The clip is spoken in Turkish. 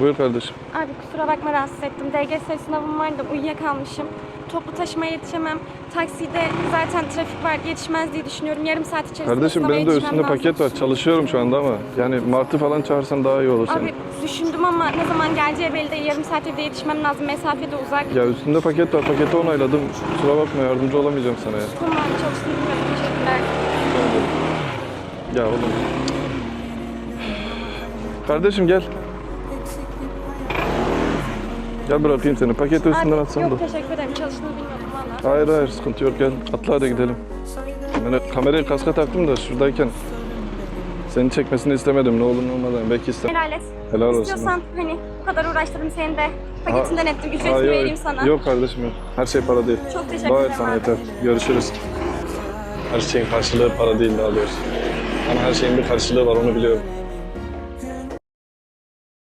Buyur kardeşim. Abi kusura bakma rahatsız ettim. DGS sınavım vardı uyuyakalmışım. Toplu taşımaya yetişemem. Takside zaten trafik var yetişmez diye düşünüyorum. Yarım saat içerisinde Kardeşim sınava benim de yetişmem üstümde lazım. paket var. Çalışıyorum şu anda ama. Yani Martı falan çağırsan daha iyi olur senin. Abi düşündüm ama ne zaman geleceği belli değil. Yarım saat evde yetişmem lazım. Mesafe de uzak. Ya üstünde paket var. Paketi onayladım. Kusura bakma yardımcı olamayacağım sana ya. Tamam çok sinirlendim. Teşekkürler. Ya oğlum. Kardeşim gel. Gel bırakayım seni. Paketi üstünden Abi, atsam da. yok teşekkür ederim. Çalıştığını bilmiyordum valla. Hayır hayır sıkıntı yok gel. Atla hadi gidelim. Yani kamerayı kaska taktım da şuradayken seni çekmesini istemedim ne olur ne olmaz. Yani belki istem. Helal et. Helal olsun. İstiyorsan hani bu kadar uğraştırdım seni de. Paketinden ettim. Ücretini Hayır, vereyim sana. Yok kardeşim yok. Her şey para değil. Çok teşekkür Dua et ederim sana yeter. Görüşürüz. Her şeyin karşılığı para değil daha doğrusu. Ama her şeyin bir karşılığı var onu biliyorum.